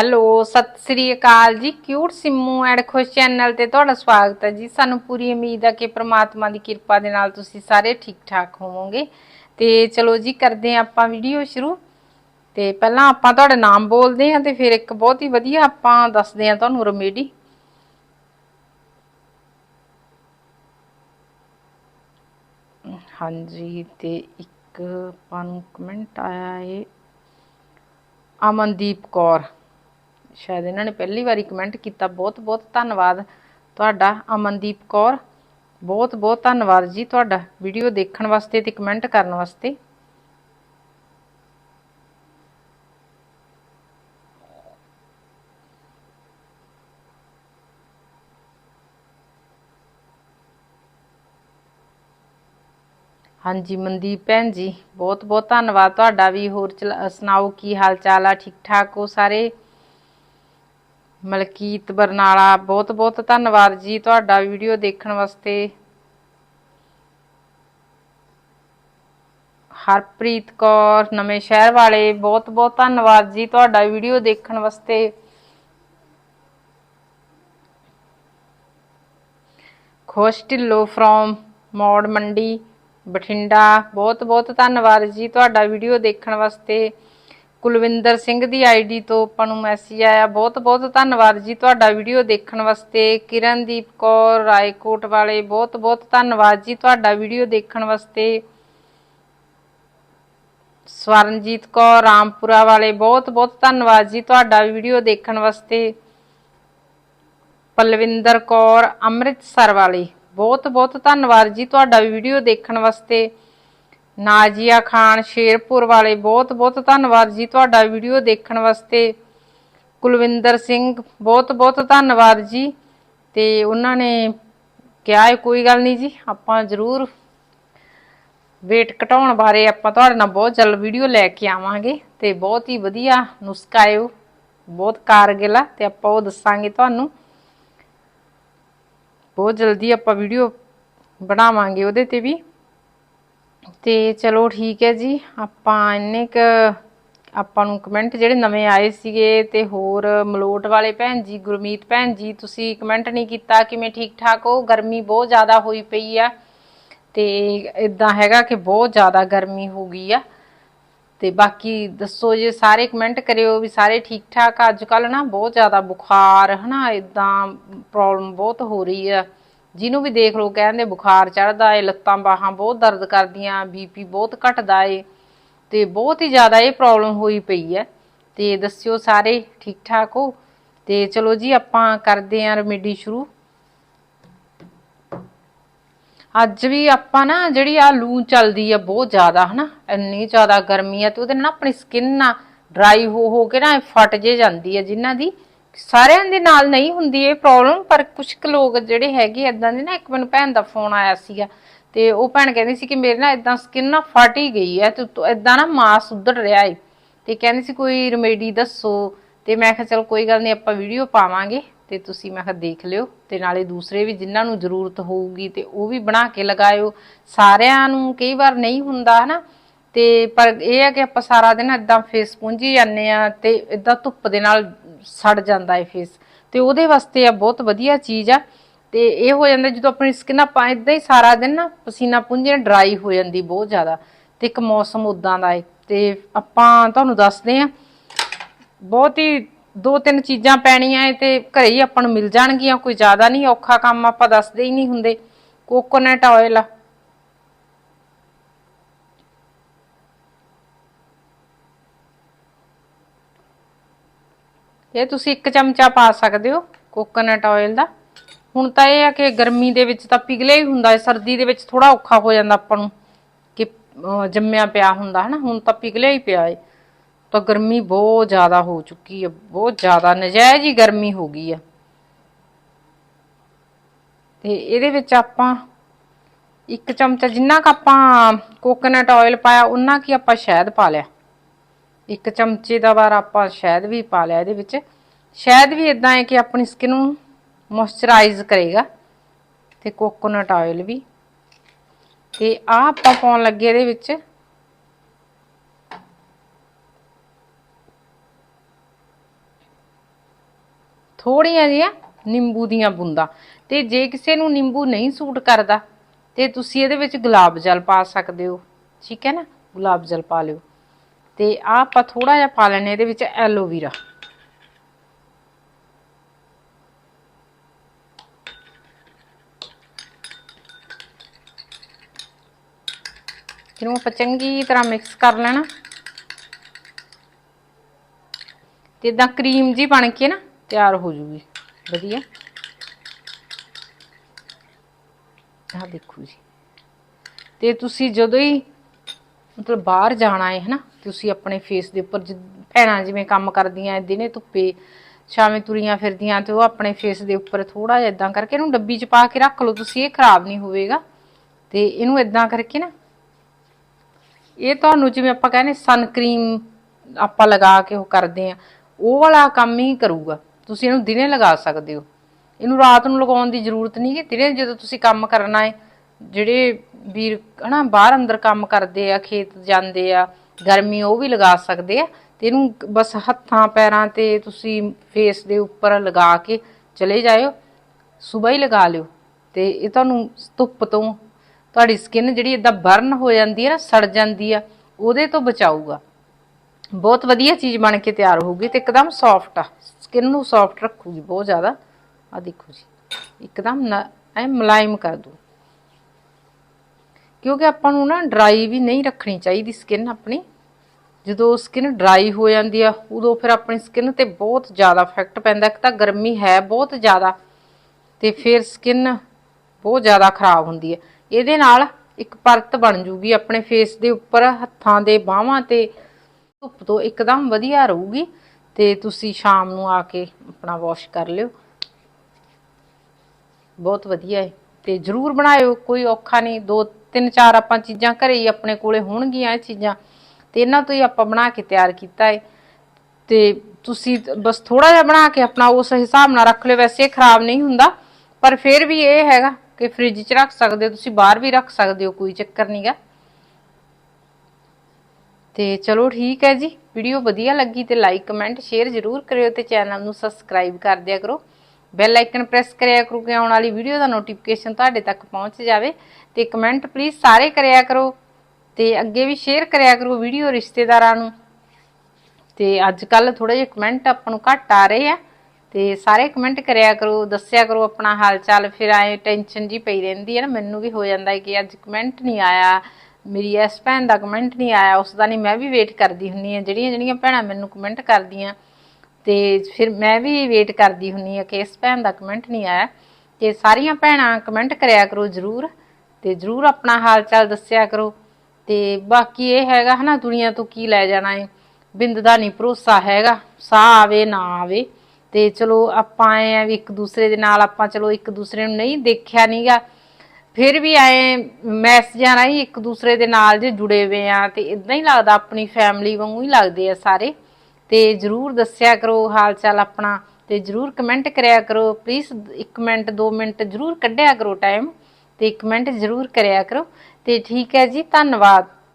Hello, ਸਤਿ ਸ੍ਰੀ ਅਕਾਲ ਜੀ। ਕਿਊਟ ਸਿੰਮੂ ਐਡ ਖੁਸ਼ ਚੈਨਲ ਤੇ ਤੁਹਾਡਾ ਸਵਾਗਤ ਹੈ ਜੀ। ਸਾਨੂੰ ਪੂਰੀ ਉਮੀਦ ਹੈ ਕਿ ਪ੍ਰਮਾਤਮਾ ਦੀ ਕਿਰਪਾ ਦੇ ਨਾਲ ਤੁਸੀਂ ਸਾਰੇ ਠੀਕ ਠਾਕ ਹੋਵੋਗੇ। ਤੇ ਚਲੋ ਜੀ, ਕਰਦੇ ਹਾਂ ਆਪਾਂ ਵੀਡੀਓ ਸ਼ੁਰੂ। ਤੇ ਪਹਿਲਾਂ ਆਪਾਂ ਤੁਹਾਡਾ ਨਾਮ ਬੋਲਦੇ ਹਾਂ ਤੇ ਫਿਰ ਇੱਕ ਬਹੁਤ ਹੀ ਵਧੀਆ ਆਪਾਂ ਦੱਸਦੇ ਹਾਂ ਤੁਹਾਨੂੰ ਰੈਮੇਡੀ ਹਾਂਜੀ, ਤੇ ਇੱਕ, ਆਪਾਂ ਨੂੰ ਕਮੈਂਟ ਆਇਆ ਹੈ ਅਮਨਦੀਪ ਕੌਰ। ਸ਼ਾਇਦ ਇਹਨਾਂ ਨੇ ਪਹਿਲੀ ਵਾਰੀ ਕਮੈਂਟ ਕੀਤਾ। ਬਹੁਤ ਬਹੁਤ ਧੰਨਵਾਦ ਤੁਹਾਡਾ, ਅਮਨਦੀਪ ਕੌਰ। ਬਹੁਤ ਬਹੁਤ ਧੰਨਵਾਦ ਜੀ ਤੁਹਾਡਾ ਵੀਡੀਓ ਦੇਖਣ ਵਾਸਤੇ ਤੇ ਕਮੈਂਟ ਕਰਨ ਵਾਸਤੇ। ਹਾਂਜੀ, ਮਨਦੀਪ ਭੈਣ ਜੀ, ਬਹੁਤ ਬਹੁਤ ਧੰਨਵਾਦ। ਤੁਹਾਡਾ ਵੀ ਹੋਰ ਚਲਾ- ਸੁਣਾਓ, ਕੀ ਹਾਲ ਚਾਲ ਆ? ਠੀਕ ਠਾਕ ਹੋ ਸਾਰੇ? ਮਲਕੀਤ ਬਰਨਾਲਾ, ਬਹੁਤ ਬਹੁਤ ਧੰਨਵਾਦ ਜੀ ਤੁਹਾਡਾ ਵੀਡੀਓ ਦੇਖਣ ਵਾਸਤੇ। ਹਰਪ੍ਰੀਤ ਕੌਰ, ਨਵੇਂ ਸ਼ਹਿਰ ਵਾਲੇ, ਬਹੁਤ ਬਹੁਤ ਧੰਨਵਾਦ ਜੀ ਤੁਹਾਡਾ ਵੀਡੀਓ ਦੇਖਣ ਵਾਸਤੇ। ਖੁਸ਼ ਢਿੱਲੋਂ ਫਰੋਮ ਮੌੜ ਮੰਡੀ, ਬਠਿੰਡਾ, ਬਹੁਤ ਬਹੁਤ ਧੰਨਵਾਦ ਜੀ ਤੁਹਾਡਾ ਵੀਡੀਓ ਦੇਖਣ ਵਾਸਤੇ। ਕੁਲਵਿੰਦਰ ਸਿੰਘ ਦੀ ਆਈਡੀ ਤੋਂ ਆਪਾਂ ਨੂੰ ਮੈਸੇਜ ਆਇਆ। ਬਹੁਤ ਬਹੁਤ ਧੰਨਵਾਦ ਜੀ ਤੁਹਾਡਾ ਵੀਡੀਓ ਦੇਖਣ ਵਾਸਤੇ। ਕਿਰਨਦੀਪ ਕੌਰ, ਰਾਏਕੋਟ ਵਾਲੇ, ਬਹੁਤ ਬਹੁਤ ਧੰਨਵਾਦ ਜੀ ਤੁਹਾਡਾ ਵੀਡੀਓ ਦੇਖਣ ਵਾਸਤੇ। ਸਵਰਨਜੀਤ ਕੌਰ, ਰਾਮਪੁਰਾ ਵਾਲੇ, ਬਹੁਤ ਬਹੁਤ ਧੰਨਵਾਦ ਜੀ ਤੁਹਾਡਾ ਵੀਡੀਓ ਦੇਖਣ ਵਾਸਤੇ। ਪਲਵਿੰਦਰ ਕੌਰ, ਅੰਮ੍ਰਿਤਸਰ ਵਾਲੀ, ਬਹੁਤ ਬਹੁਤ ਧੰਨਵਾਦ ਜੀ ਤੁਹਾਡਾ ਵੀਡੀਓ ਦੇਖਣ ਵਾਸਤੇ। ਨਾਜੀਆ ਖਾਨ, ਸ਼ੇਰਪੁਰ ਵਾਲੇ, ਬਹੁਤ ਬਹੁਤ ਧੰਨਵਾਦ ਜੀ ਤੁਹਾਡਾ ਵੀਡੀਓ ਦੇਖਣ ਵਾਸਤੇ। ਕੁਲਵਿੰਦਰ ਸਿੰਘ, ਬਹੁਤ ਬਹੁਤ ਧੰਨਵਾਦ ਜੀ। ਤੇ ਉਹਨਾਂ ਨੇ ਕਿਹਾ ਹੈ ਕੋਈ ਗੱਲ ਨਹੀਂ ਜੀ, ਆਪਾਂ ਜ਼ਰੂਰ weight ਘਟਾਉਣ ਬਾਰੇ ਆਪਾਂ ਤੁਹਾਡੇ ਨਾਲ ਬਹੁਤ ਜਲਦ ਵੀਡੀਓ ਲੈ ਕੇ ਆਵਾਂਗੇ। ਤੇ ਬਹੁਤ ਹੀ ਵਧੀਆ ਨੁਸਖਾ ਹੈ ਉਹ, ਬਹੁਤ ਕਾਰਗਿਲ ਆ, ਤੇ ਆਪਾਂ ਉਹ ਦੱਸਾਂਗੇ ਤੁਹਾਨੂੰ। ਬਹੁਤ ਜਲਦੀ ਆਪਾਂ ਵੀਡੀਓ ਬਣਾਵਾਂਗੇ ਉਹਦੇ ਤੇ ਵੀ। ਤੇ ਚਲੋ ਠੀਕ ਹੈ ਜੀ, ਆਪਾਂ ਇੰਨੇ ਕ ਆਪਾਂ ਨੂੰ ਕਮੈਂਟ ਜਿਹੜੇ ਨਵੇਂ ਆਏ ਸੀਗੇ ਤੇ ਹੋਰ ਮਲੋਟ ਵਾਲੇ ਭੈਣ ਜੀ, ਗੁਰਮੀਤ ਭੈਣ ਜੀ, ਤੁਸੀਂ ਕਮੈਂਟ ਨਹੀਂ ਕੀਤਾ ਕਿਵੇਂ ਠੀਕ ਠਾਕ ਹੋ? ਗਰਮੀ ਬਹੁਤ ਜ਼ਿਆਦਾ ਹੋਈ ਪਈ ਆ ਤੇ ਇਦਾਂ ਹੈਗਾ ਕਿ ਬਹੁਤ ਜ਼ਿਆਦਾ ਗਰਮੀ ਹੋ ਗਈ ਆ। ਤੇ ਬਾਕੀ ਦੱਸੋ ਜੇ, ਸਾਰੇ ਕਮੈਂਟ ਕਰਿਓ ਵੀ ਸਾਰੇ ਠੀਕ ਠਾਕ ਅੱਜ ਕੱਲ ਨਾ ਬਹੁਤ ਜ਼ਿਆਦਾ ਬੁਖਾਰ ਹਨਾ ਇਦਾਂ ਪ੍ਰੋਬਲਮ ਬਹੁਤ ਹੋ ਰਹੀ ਆ। ਜਿਹਨੂੰ ਵੀ ਦੇਖ ਲਓ ਕਹਿੰਦੇ ਬੁਖਾਰ ਚੜਦਾ ਏ, ਲੱਤਾਂ ਬਾਹਾਂ ਬਹੁਤ ਦਰਦ ਕਰਦੀਆਂ ਬੀਪੀ ਬਹੁਤ ਘਟਦਾ ਏ, ਤੇ ਬਹੁਤ ਹੀ ਜ਼ਿਆਦਾ ਇਹ ਪ੍ਰੋਬਲਮ ਹੋਈ ਪਈ ਹੈ। ਤੇ ਦੱਸਿਓ ਸਾਰੇ ਠੀਕ ਠਾਕ ਹੋ? ਤੇ ਚਲੋ ਜੀ, ਆਪਾਂ ਕਰਦੇ ਆਂ ਰੈਮੇਡੀ ਸ਼ੁਰੂ। ਅੱਜ ਵੀ ਆਪਾਂ ਨਾ ਜਿਹੜੀ ਆ ਲੂ ਚੱਲਦੀ ਆ, ਬਹੁਤ ਜ਼ਿਆਦਾ, ਹਨਾ? ਇੰਨੀ ਜ਼ਿਆਦਾ ਗਰਮੀ ਆ ਤੇ ਉਹਦੇ ਨਾਲ ਨਾ ਆਪਣੀ ਸਕਿਨ ਨਾ ਡਰਾਈ ਹੋ ਹੋ ਕੇ ਨਾ ਫਟ ਜੇ ਜਾਂਦੀ ਆ, ਜਿਨ੍ਹਾਂ ਦੀ ਸਾਰਿਆਂ ਦੇ ਨਾਲ ਨਹੀਂ ਹੁੰਦੀ ਇਹ ਪ੍ਰੋਬਲਮ ਪਰ ਕੁਝ ਕੁ ਲੋਕ ਜਿਹੜੇ ਹੈਗੇ ਇਦਾਂ ਦੇ ਨਾ, ਇੱਕ ਮੈਨੂੰ ਭੈਣ ਦਾ ਫੋਨ ਆਇਆ ਸੀਗਾ ਤੇ ਉਹ ਭੈਣ ਕਹਿੰਦੀ ਸੀ ਕਿ ਮੇਰੇ ਨਾਲ ਇਦਾਂ ਸਕਿਨ ਨਾ ਫਟ ਹੀ ਗਈ ਹੈ, ਤੇ ਇਦਾਂ ਨਾ ਮਾਸ ਉਧੜ ਰਿਹਾ ਏ। ਤੇ ਕਹਿੰਦੀ ਸੀ, ਕੋਈ ਰੈਮੇਡੀ ਦੱਸੋ। ਤੇ ਮੈਂ ਕਿਹਾ, ਚਲ ਕੋਈ ਗੱਲ ਨਹੀਂ, ਆਪਾਂ ਵੀਡੀਓ ਪਾਵਾਂਗੇ ਤੇ ਤੁਸੀਂ ਮੈਂ ਕਿਹਾ, ਦੇਖ ਲਿਓ। ਤੇ ਨਾਲੇ ਦੂਸਰੇ ਵੀ ਜਿਨ੍ਹਾਂ ਨੂੰ ਜ਼ਰੂਰਤ ਹੋਊਗੀ ਤੇ ਉਹ ਵੀ ਬਣਾ ਕੇ ਲਗਾਇਓ। ਸਾਰਿਆਂ ਨੂੰ ਕਈ ਵਾਰ ਨਹੀਂ ਹੁੰਦਾ, ਹਨਾ? ਤੇ ਪਰ ਇਹ ਆ ਕਿ ਆਪਾਂ ਸਾਰਾ ਦਿਨ ਇਦਾਂ ਫੇਸ ਪੁੰਝੀ ਜਾਂਦੇ ਆ ਤੇ ਇਦਾਂ ਧੁੱਪ ਦੇ ਨਾਲ ਸੜ ਜਾਂਦਾ ਹੈ ਫੇਸ ਤੇ ਉਹਦੇ ਵਾਸਤੇ ਆ ਬਹੁਤ ਵਧੀਆ ਚੀਜ਼ ਆ। ਤੇ ਇਹ ਹੋ ਜਾਂਦਾ ਜਦੋਂ ਆਪਣੀ ਸਕਿਨ ਆਪਾਂ ਇਦਾਂ ਹੀ ਸਾਰਾ ਦਿਨ ਨਾ ਪਸੀਨਾ ਪੁੰਝੇ ਡਰਾਈ ਹੋ ਜਾਂਦੀ ਬਹੁਤ ਜ਼ਿਆਦਾ। ਤੇ ਇੱਕ ਮੌਸਮ ਉਦਾਂ ਦਾ ਹੈ ਤੇ ਆਪਾਂ ਤੁਹਾਨੂੰ ਦੱਸਦੇ ਆ, ਬਹੁਤ ਹੀ ਦੋ ਤਿੰਨ ਚੀਜ਼ਾਂ ਪੈਣੀਆਂ ਏ ਤੇ ਘਰੇ ਹੀ ਆਪਾਂ ਨੂੰ ਮਿਲ ਜਾਣਗੀਆਂ। ਕੋਈ ਜ਼ਿਆਦਾ ਨਹੀਂ ਔਖਾ ਕੰਮ ਆਪਾਂ ਦੱਸਦੇ ਹੀ ਨਹੀਂ ਹੁੰਦੇ। ਕੋਕੋਨਟ ਆਇਲ ਆ ਇਹ ਤੁਸੀਂ ਇੱਕ ਚਮਚਾ ਪਾ ਸਕਦੇ ਹੋ ਕੋਕੋਨਟ ਆਇਲ ਦਾ। ਹੁਣ ਤਾਂ ਇਹ ਆ ਕਿ ਗਰਮੀ ਦੇ ਵਿੱਚ ਤਾਂ ਪਿਘਲਿਆ ਹੀ ਹੁੰਦਾ ਹੈ, ਸਰਦੀ ਦੇ ਵਿੱਚ ਥੋੜਾ ਔਖਾ ਹੋ ਜਾਂਦਾ ਆਪਾਂ ਨੂੰ ਕਿ ਜੰਮਿਆ ਪਿਆ ਹੁੰਦਾ ਹਨਾ, ਹੁਣ ਤਾਂ ਪਿਘਲਿਆ ਹੀ ਪਿਆ ਏ। ਤਾਂ ਗਰਮੀ ਬਹੁਤ ਜ਼ਿਆਦਾ ਹੋ ਚੁੱਕੀ ਹੈ ਬਹੁਤ ਜ਼ਿਆਦਾ ਨਜਾਇਜ਼ ਹੀ ਗਰਮੀ ਹੋ ਗਈ ਆ। ਤੇ ਇਹਦੇ ਵਿੱਚ ਆਪਾਂ ਇੱਕ ਚਮਚਾ ਜਿੰਨਾ ਕ ਆਪਾਂ ਕੋਕੋਨਟ ਆਇਲ ਪਾਇਆ ਉਹਨਾਂ ਕੀ ਆਪਾਂ ਸ਼ਹਿਦ ਪਾ ਲਿਆ। ਇੱਕ ਚਮਚੇ ਦਾ ਵਾਰ ਆਪਾਂ ਸ਼ਹਿਦ ਵੀ ਪਾ ਲਿਆ ਇਹਦੇ ਵਿੱਚ। ਸ਼ਹਿਦ ਵੀ ਇਦਾਂ ਹੈ ਕਿ ਆਪਣੀ ਸਕਿਨ ਨੂੰ ਮੋਇਸਚਰਾਈਜ਼ ਕਰੇਗਾ ਤੇ ਕੋਕੋਨਟ ਆਇਲ ਵੀ। ਤੇ ਆ ਆਪਾਂ ਪਾਉਣ ਲੱਗੇ ਇਹਦੇ ਵਿੱਚ ਥੋੜੀਆਂ ਜਿਹੀਆਂ ਨਿੰਬੂ ਦੀਆਂ ਬੂੰਦਾਂ। ਤੇ ਜੇ ਕਿਸੇ ਨੂੰ ਨਿੰਬੂ ਨਹੀਂ ਸੂਟ ਕਰਦਾ, ਤੇ ਤੁਸੀਂ ਇਹਦੇ ਵਿੱਚ ਗੁਲਾਬ ਜਲ ਪਾ ਸਕਦੇ ਹੋ। ਠੀਕ ਹੈ ਨਾ? ਗੁਲਾਬ ਜਲ ਪਾ ਲਿਓ। ਤੇ ਆ ਆਪਾਂ ਥੋੜਾ ਜਿਹਾ ਪਾ ਲੈਣੇ ਇਹਦੇ ਵਿੱਚ ਐਲੋਵੀਰਾ ਇਹਨੂੰ ਆਪਾਂ ਚੰਗੀ ਤਰ੍ਹਾਂ ਮਿਕਸ ਕਰ ਲੈਣਾ। ਤੇ ਇਦਾਂ ਕਰੀਮ ਜੀ ਬਣ ਕੇ ਨਾ, ਤਿਆਰ ਹੋ ਜੂਗੀ। ਵਧੀਆ। ਆਹ ਦੇਖੋ ਜੀ। ਤੇ ਤੁਸੀਂ ਜਦੋਂ ਹੀ ਮਤਲਬ ਬਾਹਰ ਜਾਣਾ ਹੈ ਹਨਾ? ਤੁਸੀਂ ਆਪਣੇ ਫੇਸ ਦੇ ਉੱਪਰ ਜਿ- ਭੈਣਾਂ ਜਿਵੇਂ ਕੰਮ ਕਰਦੀਆਂ ਐ ਦਿਨੇ ਧੁੱਪੇ ਸ਼ਾਮੇ ਤੁਰੀਆਂ ਫਿਰਦੀਆਂ ਤੇ ਉਹ ਆਪਣੇ ਫੇਸ ਦੇ ਉੱਪਰ ਥੋੜਾ ਜਿਹਾ ਇਦਾਂ ਕਰਕੇ ਇਹਨੂੰ ਡੱਬੀ 'ਚ ਪਾ ਕੇ ਰੱਖ ਲਓ, ਤੁਸੀਂ ਇਹ ਖਰਾਬ ਨਹੀਂ ਹੋਵੇਗਾ। ਤੇ ਇਹਨੂੰ ਇਦਾਂ ਕਰਕੇ ਨਾ, ਇਹ ਤੁਹਾਨੂੰ ਜਿਵੇਂ ਆਪਾਂ ਕਹਿੰਦੇ ਸਨ ਕਰੀਮ ਆਪਾਂ ਲਗਾ ਕੇ ਉਹ ਕਰਦੇ ਆ, ਉਹ ਵਾਲਾ ਕੰਮ ਹੀ ਕਰੂਗਾ। ਤੁਸੀਂ ਇਹਨੂੰ ਦਿਨੇ ਲਗਾ ਸਕਦੇ ਹੋ। ਇਹਨੂੰ ਰਾਤ ਨੂੰ ਲਗਾਉਣ ਦੀ ਜ਼ਰੂਰਤ ਨਹੀਂ ਹੈ ਦਿਨੇ ਜਦੋਂ ਤੁਸੀਂ ਕੰਮ ਕਰਨਾ ਹੈ ਜਿਹੜੇ ਵੀਰ, ਹਨਾ, ਬਾਹਰ ਅੰਦਰ ਕੰਮ ਕਰਦੇ ਆ, ਖੇਤ ਜਾਂਦੇ ਆ, ਗਰਮੀ ਉਹ ਵੀ ਲਗਾ ਸਕਦੇ ਆ, ਤੇ ਇਹਨੂੰ ਬਸ ਹੱਥਾਂ, ਪੈਰਾਂ ਤੇ ਤੁਸੀਂ ਫੇਸ ਦੇ ਉੱਪਰ ਲਗਾ ਕੇ ਚਲੇ ਜਾਇਓ, ਸਵੇਰ ਹੀ ਲਗਾ ਲਿਓ, ਤੇ ਇਹ ਤੁਹਾਨੂੰ ਧੁੱਪ ਤੋਂ ਤੁਹਾਡੀ ਸਕਿਨ ਜਿਹੜੀ ਇਦਾਂ ਬਰਨ ਹੋ ਜਾਂਦੀ ਹੈ ਨਾ, ਸੜ ਜਾਂਦੀ ਆ, ਉਹਦੇ ਤੋਂ ਬਚਾਊਗਾ। ਬਹੁਤ ਵਧੀਆ ਚੀਜ਼ ਬਣ ਕੇ ਤਿਆਰ ਹੋਊਗੀ ਤੇ ਇੱਕਦਮ ਸੌਫਟ ਆ ਸਕਿਨ ਨੂੰ ਸੌਫਟ ਰੱਖੂਗੀ ਬਹੁਤ ਜ਼ਿਆਦਾ। ਆ ਦੇਖੋ ਜੀ, ਇੱਕਦਮ ਨ- ਐ ਮੁਲਾਇਮ ਕਰ ਦੂ ਕਿਉਂਕਿ ਆਪਾਂ ਨੂੰ ਨਾ ਡਰਾਈ ਵੀ ਨਹੀਂ ਰੱਖਣੀ ਚਾਹੀਦੀ ਸਕਿਨ ਆਪਣੀ। ਜਦੋਂ ਸਕਿਨ ਡਰਾਈ ਹੋ ਜਾਂਦੀ ਆ, ਉਦੋਂ ਫਿਰ ਆਪਣੀ ਸਕਿਨ ਤੇ ਬਹੁਤ ਜ਼ਿਆਦਾ ਇਫੈਕਟ ਪੈਂਦਾ। ਇੱਕ ਤਾਂ ਗਰਮੀ ਹੈ ਬਹੁਤ ਜ਼ਿਆਦਾ ਤੇ ਫਿਰ ਸਕਿਨ ਬਹੁਤ ਜ਼ਿਆਦਾ ਖਰਾਬ ਹੁੰਦੀ ਹੈ ਇਹਦੇ ਨਾਲ ਇੱਕ ਪਰਤ ਬਣ ਜੂਗੀ ਆਪਣੇ ਫੇਸ ਦੇ ਉੱਪਰ, ਹੱਥਾਂ ਦੇ ਬਾਹਾਂ ਤੇ, ਧੁੱਪ ਤੋਂ ਇੱਕਦਮ ਵਧੀਆ ਰਹੂਗੀ। ਤੇ ਤੁਸੀਂ ਸ਼ਾਮ ਨੂੰ ਆ ਕੇ ਆਪਣਾ ਵਾਸ਼ ਕਰ ਲਿਓ। ਬਹੁਤ ਵਧੀਆ ਹੈ ਤੇ ਜਰੂਰ ਬਣਾਇਓ, ਕੋਈ ਔਖਾ ਨਹੀਂ, ਦੋ ਤਿੰਨ ਚਾਰ ਆਪਾਂ ਚੀਜ਼ਾਂ ਘਰੇ ਹੀ ਆਪਣੇ ਕੋਲੇ ਹੋਣਗੀਆਂ ਇਹ ਚੀਜ਼ਾਂ, ਤੇ ਇਹਨਾਂ ਤੋਂ ਹੀ ਆਪਾਂ ਬਣਾ ਕੇ ਤਿਆਰ ਕੀਤਾ ਹੈ ਤੇ ਤੁਸੀਂ ਬਸ ਥੋੜਾ ਜਿਹਾ ਬਣਾ ਕੇ ਆਪਣਾ ਉਸ ਹਿਸਾਬ ਨਾਲ ਰੱਖ ਲਿਓ, ਵੈਸੇ ਇਹ ਖਰਾਬ ਨਹੀਂ ਹੁੰਦਾ, ਪਰ ਫਿਰ ਵੀ ਇਹ ਹੈਗਾ ਕਿ ਫ੍ਰਿਜ 'ਚ ਰੱਖ ਸਕਦੇ ਹੋ, ਤੁਸੀਂ ਬਾਹਰ ਵੀ ਰੱਖ ਸਕਦੇ ਹੋ, ਕੋਈ ਚੱਕਰ ਨਹੀਂਗਾ ਤੇ ਚਲੋ ਠੀਕ ਹੈ ਜੀ, ਵੀਡੀਓ ਵਧੀਆ ਲੱਗੀ ਤੇ ਲਾਈਕ ਕਮੈਂਟ ਸ਼ੇਅਰ ਜ਼ਰੂਰ ਕਰਿਓ ਤੇ ਚੈਨਲ ਨੂੰ ਸਬਸਕ੍ਰਾਈਬ ਕਰ ਦਿਆ ਕਰੋ। ਬੈਲ ਆਈਕਨ ਪ੍ਰੈਸ ਕਰਿਆ ਕਰੋ ਕਿ ਆਉਣ ਵਾਲੀ ਵੀਡੀਓ ਦਾ ਨੋਟੀਫਿਕੇਸ਼ਨ ਤੁਹਾਡੇ ਤੱਕ ਪਹੁੰਚ ਜਾਵੇ ਤੇ ਕਮੈਂਟ ਪਲੀਜ਼ ਸਾਰੇ ਕਰਿਆ ਕਰੋ ਤੇ ਅੱਗੇ ਵੀ ਸ਼ੇਅਰ ਕਰਿਆ ਕਰੋ ਵੀਡੀਓ ਰਿਸ਼ਤੇਦਾਰਾਂ ਨੂੰ। ਤੇ ਅੱਜ ਕੱਲ ਥੋੜੇ ਜਿਹੇ ਕਮੈਂਟ ਆਪਾਂ ਨੂੰ ਘੱਟ ਆ ਰਹੇ ਆ। ਤੇ ਸਾਰੇ ਕਮੈਂਟ ਕਰਿਆ ਕਰੋ, ਦੱਸਿਆ ਕਰੋ ਆਪਣਾ ਹਾਲ ਚਾਲ ਫਿਰ ਆਏ ਟੈਨਸ਼ਨ ਜੀ ਪਈ ਰਹਿੰਦੀ ਹੈ ਨਾ, ਮੈਨੂੰ ਵੀ ਹੋ ਜਾਂਦਾ ਹੈ ਕਿ ਅੱਜ ਕਮੈਂਟ ਨਹੀਂ ਆਇਆ, ਮੇਰੀ ਇਸ ਭੈਣ ਦਾ ਕਮੈਂਟ ਨਹੀਂ ਆਇਆ, ਉਸ ਦਾ ਨਹੀਂ ਮੈਂ ਵੀ ਵੇਟ ਕਰਦੀ ਹੁੰਨੀ ਆ ਜਿਹੜੀਆਂ ਜਿਹੜੀਆਂ ਭੈਣਾਂ ਮੈਨੂੰ ਕਮੈਂਟ ਕਰਦੀਆਂ। ਤੇ ਫਿਰ ਮੈਂ ਵੀ ਵੇਟ ਕਰਦੀ ਹੁੰਨੀ ਆ ਕਿ ਇਸ ਭੈਣ ਦਾ ਕਮੈਂਟ ਨਹੀਂ ਆਇਆ। ਤੇ ਸਾਰੀਆਂ ਭੈਣਾਂ ਕਮੈਂਟ ਕਰਿਆ ਕਰੋ ਜਰੂਰ ਤੇ ਜਰੂਰ ਆਪਣਾ ਹਾਲ ਚਾਲ ਦੱਸਿਆ ਕਰੋ। ਤੇ ਬਾਕੀ ਇਹ ਹੈਗਾ ਹਨਾ, ਦੁਨੀਆ ਤੋਂ ਕੀ ਲੈ ਜਾਣਾ ਏ? ਬਿੰਦ ਦਾ ਨਹੀਂ ਭਰੋਸਾ ਹੈਗਾ। ਸਾਹ ਆਵੇ, ਨਾ ਆਵੇ। ਤੇ ਚਲੋ ਆਪਾਂ ਆਏ ਆ ਵੀ ਇੱਕ ਦੂਸਰੇ ਦੇ ਨਾਲ ਆਪਾਂ ਚਲੋ ਇੱਕ ਦੂਸਰੇ ਨੂੰ ਨਹੀਂ ਦੇਖਿਆ ਨਹੀਂਗਾ ਫਿਰ ਵੀ ਆਏ ਮੈਸੇਜਾਂ ਰਾਹੀਂ ਇੱਕ ਦੂਸਰੇ ਦੇ ਨਾਲ ਜੇ ਜੁੜੇ ਹੋਏ ਆ ਤੇ ਇਦਾਂ ਹੀ ਲੱਗਦਾ, ਆਪਣੀ ਫੈਮਿਲੀ ਵਾਂਗੂ ਹੀ ਲੱਗਦੇ ਆ ਸਾਰੇ। ਤੇ ਜਰੂਰ ਦੱਸਿਆ ਕਰੋ ਹਾਲ ਚਾਲ ਆਪਣਾ ਤੇ ਜਰੂਰ ਕਮੈਂਟ ਕਰਿਆ ਕਰੋ। ਪਲੀਜ਼ 1 ਮਿੰਟ 2 ਮਿੰਟ ਜਰੂਰ ਕੱਢਿਆ ਕਰੋ ਟਾਈਮ ਤੇ ਕਮੈਂਟ ਜਰੂਰ ਕਰਿਆ ਕਰੋ। ਤੇ ਠੀਕ ਹੈ ਜੀ, ਧੰਨਵਾਦ।